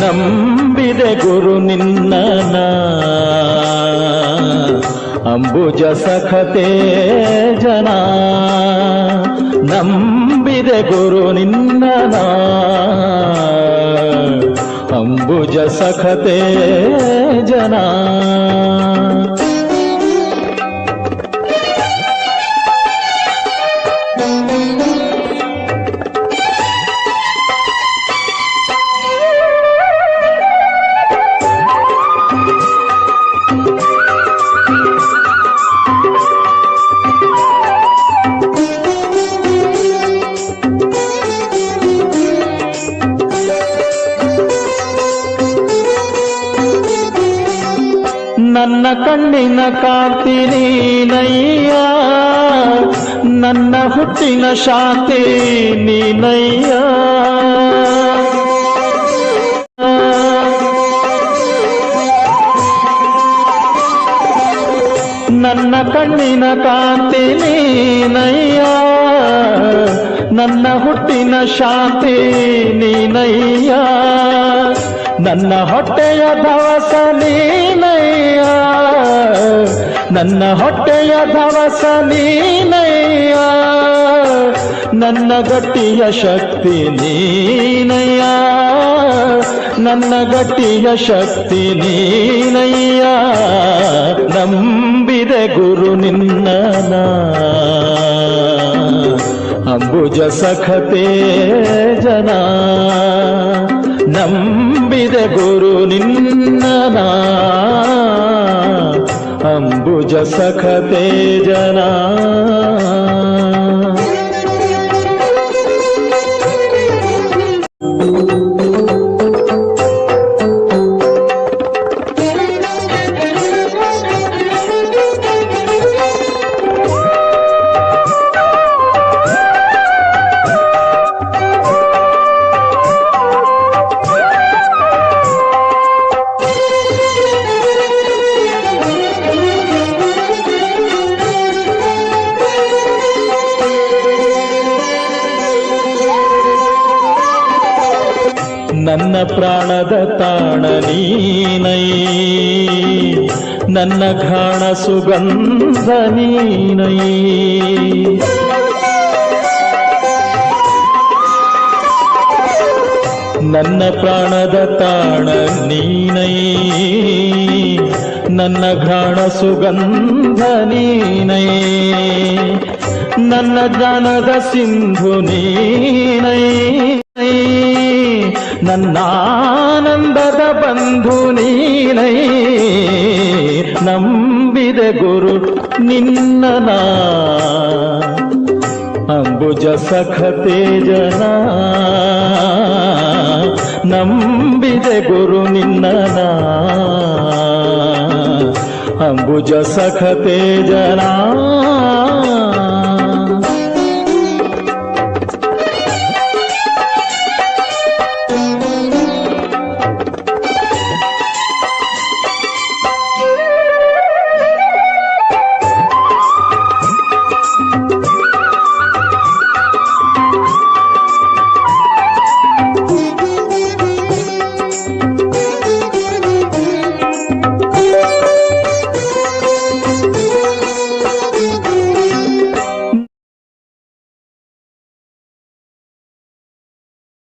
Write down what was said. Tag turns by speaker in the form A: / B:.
A: ನಂಬಿದೆ ಗುರು ನಿನ್ನ ಅಂಬುಜ ಸಖತೆ ಜನ. ನಂಬಿದೆ ಗುರು ನಿನ್ನ ಅಂಬುಜ ಸಖತೆ ಜನ. ನನ್ನ ಕಣ್ಣಿನ ಕಾಂತಿ ನೀನಯ್ಯ. ನನ್ನ ಹುಟ್ಟಿನ ಶಾಂತಿ ನೀನಯ್ಯ. ನನ್ನ ಕಣ್ಣಿನ ಕಾಂತಿ ನೀನಯ್ಯ. ನನ್ನ ಹುಟ್ಟಿನ ಶಾಂತಿ ನೀನಯ್ಯ. ನನ್ನ ಹೊಟ್ಟೆಯ ದವಸ ನೀನಯ್ಯ. ನನ್ನ ಹೊಟ್ಟೆಯ ದವಸ ನೀನಯ್ಯ. ನನ್ನ ಗಟ್ಟಿಯ ಶಕ್ತಿ ನೀನಯ್ಯ. ನನ್ನ ಗಟ್ಟಿಯ ಶಕ್ತಿ ನೀನಯ್ಯ. ನಂಬಿದೆ ಗುರು ನಿನ್ನ ಅಂಬುಜ ಸಖತೆ ಜನ. ನಂಬಿದೆ ಗುರು ನಿನ್ನ ಅಂಬುಜ ಸಖತೆ ಜನ. ನನ್ನ ಪ್ರಾಣದ ತಾಣ ನೀನೈ. ನನ್ನ ಘಾಣ ಸುಗಂಧ ನೀನೈ. ನನ್ನ ಪ್ರಾಣದ ತಾಣ ನೀನೈ. ನನ್ನ ಘಾಣ ಸುಗಂಧ ನೀನೈ. ನನ್ನ ಜ್ಞಾನದ ಸಿಂಧು ನೀನೈ. ನನ್ನಾನಂದದ ಬಂಧು ನೀನೈ, ನಂಬಿದೆ ಗುರು ನಿನ್ನ ನಾ. ಅಂಬುಜ ಸಖತೆ ಜನ, ನಂಬಿದೆ ಗುರು ನಿನ್ನ ನಾ. ಅಂಬುಜ ಸಖತೆ ಜನ